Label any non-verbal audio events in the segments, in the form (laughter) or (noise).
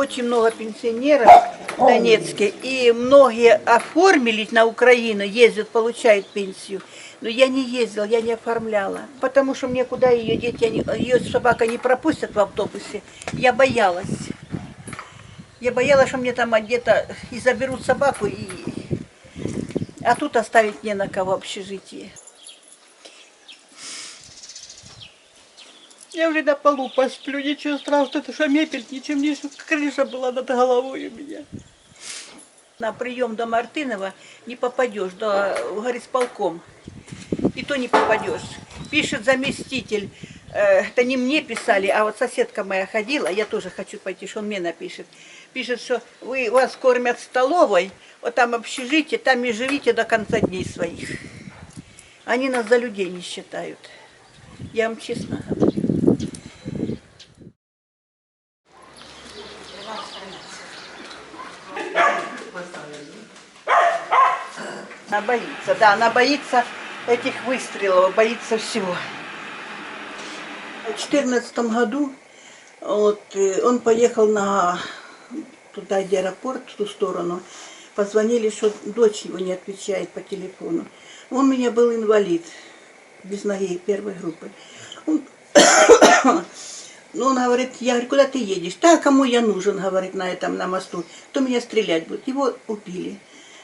очень много пенсионеров в Донецке, и многие оформились на Украину, ездят, получают пенсию. Но я не ездила, я не оформляла, потому что мне куда ее не- ее собака не пропустят в автобусе. Я боялась. Я боялась, что мне там где-то и заберут собаку, и... а тут оставить не на кого в общежитии. Я уже на полу посплю, ничего страшного, это что мебель, ничем не крыша была над головой у меня. На прием до Мартынова не попадешь, до горисполком. И то не попадешь. Пишет заместитель, э, это не мне писали, а вот соседка моя ходила, я тоже хочу пойти, что он мне напишет. Пишет, что вы, вас кормят столовой, вот там общежитие, там и живите до конца дней своих. Они нас за людей не считают. Я вам честно говорю. Она боится, да, она боится этих выстрелов, боится всего. В 2014 году вот, э, он поехал на туда, где аэропорт, в ту сторону. Позвонили, что дочь его не отвечает по телефону. Он у меня был инвалид, без ноги первой группы. (coughs) Ну, он говорит, я говорю, куда ты едешь? Да, кому я нужен, говорит, на этом, на мосту. Кто меня стрелять будет? Его убили.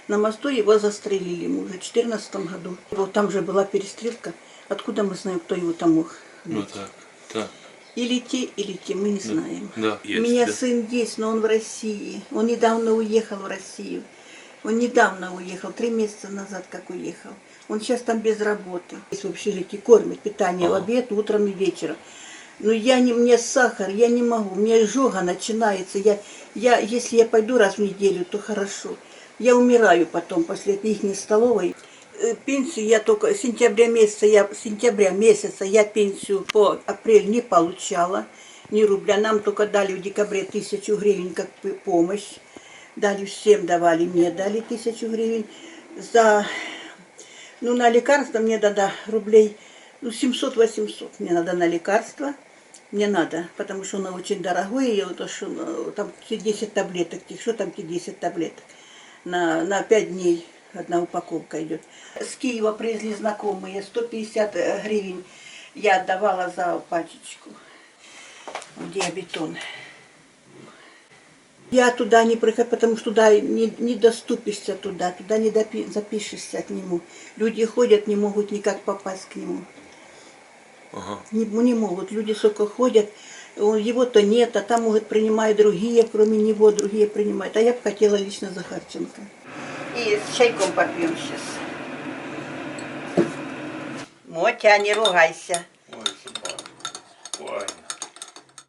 На мосту его застрелили мы уже в 2014 году. Вот там же была перестрелка. Откуда мы знаем, кто его там мог? Ну так, так. Или те, или те, мы не знаем. да, У есть, меня да. сын есть, но он в России. Он недавно уехал в Россию. Он недавно уехал, три месяца назад как уехал. Он сейчас там без работы. Здесь в общежитии кормят, питание в обед, утром и вечером. Но я не, мне сахар, я не могу, у меня изжога начинается. Я, я, если я пойду раз в неделю, то хорошо. Я умираю потом после их столовой. Э, Пенсию я только с сентября месяца, я с сентября месяца я пенсию по апрель не получала, ни рубля. Нам только дали в декабре тысячу гривен как помощь. Дали всем давали, мне дали тысячу гривен. За, ну, на лекарства мне надо рублей, ну, 700-800 мне надо на лекарства. Мне надо, потому что оно очень дорогое, и вот, что, э, там те 10 таблеток, что там те 10 таблеток? На, на 5 дней одна упаковка идет. С Киева привезли знакомые, 150 гривен я отдавала за пачечку. Диабетон. Я туда не прихожу, потому что туда не, не доступишься туда, туда не допи- запишешься к нему. Люди ходят, не могут никак попасть к нему. Ага. Не, не могут. Люди сколько ходят, его-то нет, а там, может, принимают другие, кроме него другие принимают. А я бы хотела лично Захарченко. И с чайком попьем сейчас. Мотя, не ругайся.